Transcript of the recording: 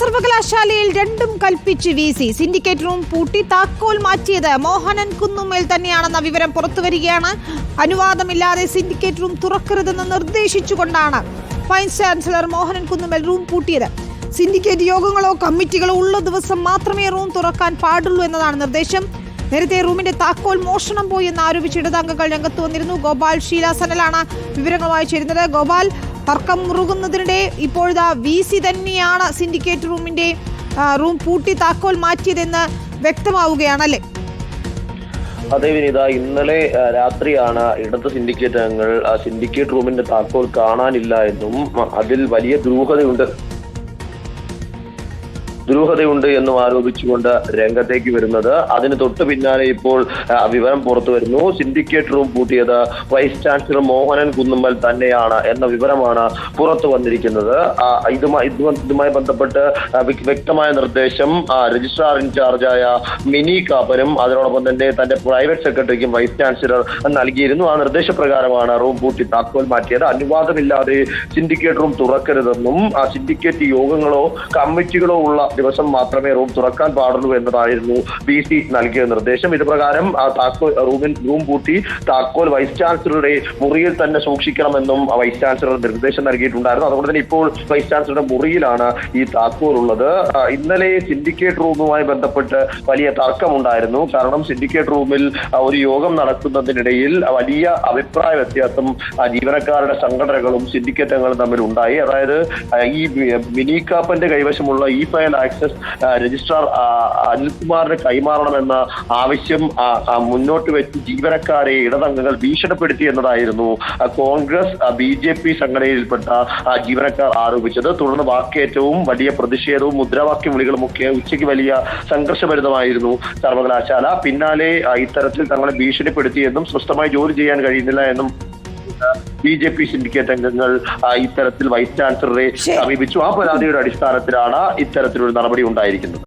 സർവകലാശാലയിൽ രണ്ടും കൽപ്പിച്ച് വി സി സിൻഡിക്കേറ്റ് റൂം പൂട്ടി താക്കോൽ മാറ്റിയത് മോഹനൻ കുന്നുമ്മേൽ തന്നെയാണെന്ന വിവരം പുറത്തുവരികയാണ്. അനുവാദമില്ലാതെ സിൻഡിക്കേറ്റ് റൂം തുറക്കരുതെന്ന് നിർദ്ദേശിച്ചുകൊണ്ടാണ് vice chancellor Mohanan Kunnummel room പൂട്ടിയത്. Syndicate യോഗങ്ങളോ കമ്മിറ്റികളോ ഉള്ള ദിവസം മാത്രമേ റൂം തുറക്കാൻ പാടുള്ളൂ എന്നതാണ് നിർദ്ദേശം. നേരത്തെ റൂമിന്റെ താക്കോൽ മോഷണം പോയി എന്ന് ആരോപിച്ച് ഇടതാംഗങ്ങൾ രംഗത്ത് വന്നിരുന്നു. ഗോപാൽ ഷീല സനലാണ് വിവരങ്ങളുമായി ചേരുന്നത്. ഗോപാൽ തർക്കം മുറുകുന്നതിനിടെ ഇപ്പോഴത്തെ വി സി തന്നെയാണ് സിൻഡിക്കേറ്റ് റൂമിന്റെ റൂം പൂട്ടി താക്കോൽ മാറ്റിയതെന്ന് വ്യക്തമാവുകയാണല്ലേ? അതെ വിനീത ഇന്നലെ രാത്രിയാണ് ഇടത് സിൻഡിക്കേറ്റ് അംഗങ്ങൾ സിൻഡിക്കേറ്റ് റൂമിന്റെ താക്കോൽ കാണാനില്ല എന്നും അതിൽ വലിയ ദുരൂഹതയുണ്ട്. ദുരൂഹതയുണ്ട് എന്നും ആരോപിച്ചുകൊണ്ട് രംഗത്തേക്ക് വരുന്നത്. അതിന് തൊട്ട് പിന്നാലെ ഇപ്പോൾ വിവരം പുറത്തു വരുന്നു. സിൻഡിക്കേറ്റ് റൂം പൂട്ടിയത് വൈസ് ചാൻസലർ മോഹനൻ കുന്നുമ്മൽ തന്നെയാണ് എന്ന വിവരമാണ് പുറത്തു വന്നിരിക്കുന്നത്. ഇതുമായി ബന്ധപ്പെട്ട് വ്യക്തമായ നിർദ്ദേശം രജിസ്ട്രാർ ഇൻചാർജായ മിനി കാപ്പനും അതിനോടൊപ്പം തന്നെ തന്റെ പ്രൈവറ്റ് സെക്രട്ടറിക്കും വൈസ് ചാൻസലർ നൽകിയിരുന്നു. ആ നിർദ്ദേശപ്രകാരമാണ് റൂം പൂട്ടി താക്കോൽ മാറ്റിയത്. അനുവാദമില്ലാതെ സിൻഡിക്കേറ്റ് റൂം തുറക്കരുതെന്നും ആ സിൻഡിക്കേറ്റ് യോഗങ്ങളോ കമ്മിറ്റികളോ ഉള്ള ദിവസം മാത്രമേ റൂം തുറക്കാൻ പാടുള്ളൂ എന്നതായിരുന്നു ബി സി നൽകിയ നിർദ്ദേശം. ഇത് പ്രകാരം താക്കോൽ റൂമിൽ റൂം പൂട്ടി താക്കോൽ വൈസ് ചാൻസലറുടെ മുറിയിൽ തന്നെ സൂക്ഷിക്കണമെന്നും വൈസ് ചാൻസലർ നിർദ്ദേശം നൽകിയിട്ടുണ്ടായിരുന്നു. അതുകൊണ്ട് തന്നെ ഇപ്പോൾ വൈസ് ചാൻസലറുടെ മുറിയിലാണ് ഈ താക്കോൽ ഉള്ളത്. ഇന്നലെ സിൻഡിക്കേറ്റ് റൂമുമായി ബന്ധപ്പെട്ട് വലിയ തർക്കമുണ്ടായിരുന്നു. കാരണം സിൻഡിക്കേറ്റ് റൂമിൽ ഒരു യോഗം നടക്കുന്നതിനിടയിൽ വലിയ അഭിപ്രായ വ്യത്യാസം ജീവനക്കാരുടെ സംഘടനകളും സിൻഡിക്കേറ്റ് തമ്മിൽ ഉണ്ടായി അതായത് ഈ മിനി കാപ്പന്റെ കൈവശമുള്ള ഈ ഫയൽ ആക്സസ് രജിസ്ട്രാർ അനിൽകുമാറിന് കൈമാറണമെന്ന ആവശ്യം മുന്നോട്ട് വെച്ച് ജീവനക്കാരെ ഇടതംഗങ്ങൾ ഭീഷണിപ്പെടുത്തി എന്നതായിരുന്നു കോൺഗ്രസ് ബി ജെ പി സംഘടനയിൽപ്പെട്ട ജീവനക്കാർ ആരോപിച്ചത്. തുടർന്ന് വാക്കേറ്റവും വലിയ പ്രതിഷേധവും മുദ്രാവാക്യ വിളികളും ഒക്കെ ഉച്ചയ്ക്ക് വലിയ സംഘർഷഭരിതമായിരുന്നു സർവകലാശാല. പിന്നാലെ ഇത്തരത്തിൽ തങ്ങളെ ഭീഷണിപ്പെടുത്തിയെന്നും സ്വസ്ഥമായി ജോലി ചെയ്യാൻ കഴിയുന്നില്ല എന്നും ബി ജെ പി സിൻഡിക്കേറ്റ് അംഗങ്ങൾ ഇത്തരത്തിൽ വൈസ് ചാൻസലറെ. സമീപിച്ചു ആ പരാതിയുടെ അടിസ്ഥാനത്തിലാണ് ഇത്തരത്തിലൊരു നടപടി ഉണ്ടായിരിക്കുന്നത്